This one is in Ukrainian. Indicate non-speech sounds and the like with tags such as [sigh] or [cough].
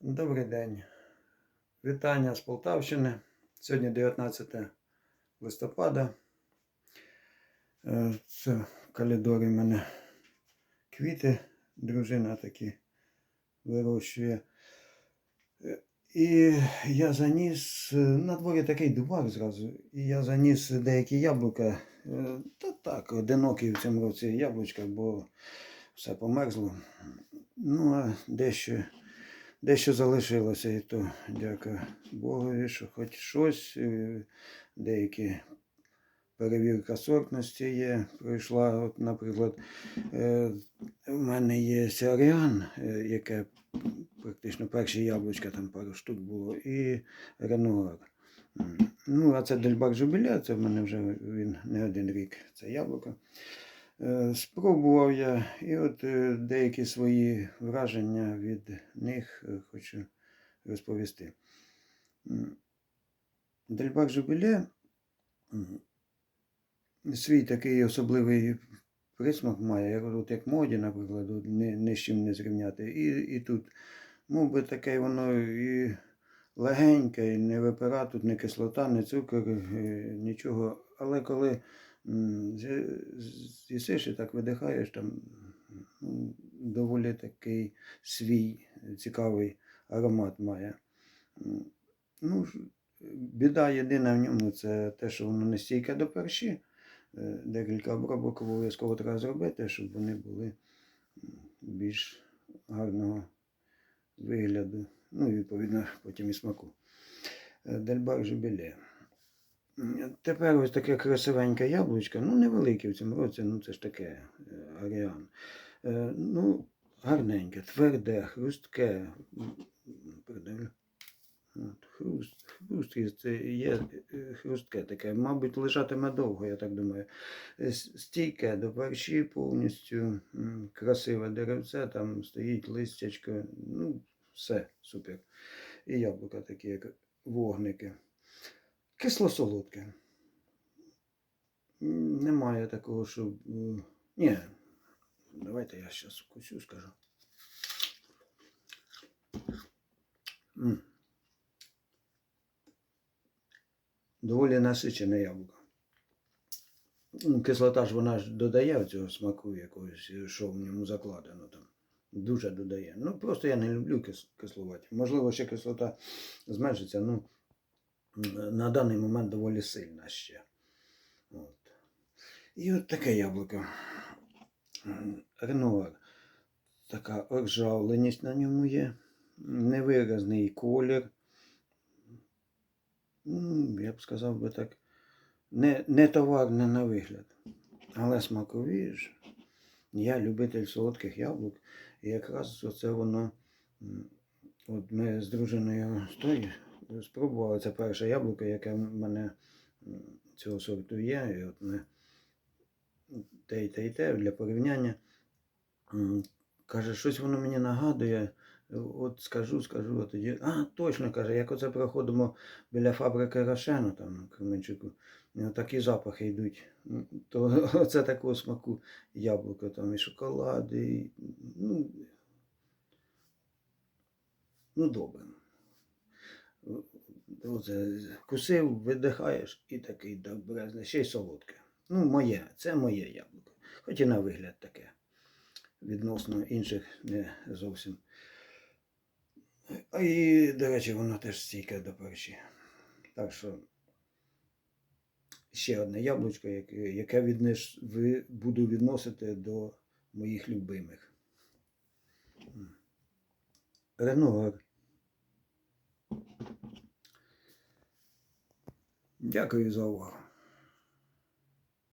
Добрий день. Вітання з Полтавщини. Сьогодні 19 листопада. Е, Це в калідорі в мене квіти. Дружина такі вирощує. Е, І я заніс, е, на дворі такий дубак зразу, і я заніс деякі яблука. Та так, одинокі в цьому році яблучка, бо все померзло. Ну, а дещо Дещо залишилося, і то дякую Богові, що хоч щось, е, деякі перевірка сортності є. Пройшла, от, наприклад, е, в мене є Сіаріан, е, яке практично перші яблучка, там пару штук було, і Ренуар. Ну, а це Дельбак Жубіля, це в мене вже він не один рік, це яблуко. Е, Спробував я, і от е, деякі свої враження від них е, хочу розповісти. Дельбак Жубіле свій такий особливий присмак має, от як моді, наприклад, ні, ні з чим не зрівняти. І, і тут, мов би таке воно і легеньке, і не випира, тут не кислота, не цукор, нічого. Але коли з'їсиш і так видихаєш, там м, доволі такий свій цікавий аромат має. Ну, біда єдина в ньому це те, що воно не стійке до перші. Е, Декілька обробок обов'язково треба зробити, щоб вони були більш гарного вигляду. Ну і відповідно потім і смаку. Е, Дельбар Жубіле. Тепер ось таке красивеньке яблучко, ну невелике в цьому році, ну це ж таке е, аріан. Е, Ну, гарненьке, тверде, хрустке. От, хруст, хруст це є е, хрустке таке. Мабуть, лежатиме довго, я так думаю. Стійке до перші повністю красиве деревце, там стоїть листячко, ну, все супер. І яблука такі, як вогники. Кисло-солодке. Немає такого, що. Ні. Давайте я зараз вкусю скажу. М. Доволі насичене яблуко. Кислота ж вона ж додає цього смаку якогось, що в ньому закладено там. Дуже додає. Ну просто я не люблю кис- кислувати. Можливо, ще кислота зменшиться, ну на даний момент доволі сильна ще. От. І от таке яблуко. Ренуар. Така ржавленість на ньому є. Невиразний колір. М, Я б сказав би так. Не, не товарне на вигляд. Але смакові ж. Я любитель солодких яблук. І якраз оце воно. От ми з дружиною стої спробували. Це перше яблуко, яке в мене цього сорту є. І от ми те і те і те для порівняння. Каже, щось воно мені нагадує. От скажу, скажу, а тоді. А, точно каже, як оце проходимо біля фабрики Рошену, там в Кременчуку, такі запахи йдуть. То [laughs] оце такого смаку яблуко, там і шоколад, і, ну, ну добре. Оце кусив, видихаєш і такий добрезний, ще й солодке. Ну, моє, це моє яблуко. Хоч і на вигляд таке. Відносно інших не зовсім. А і, до речі, воно теж стійке до перші. Так що ще одне яблучко, яке, віднес, буду відносити до моїх любимих. Ренуар. Дякую за увагу.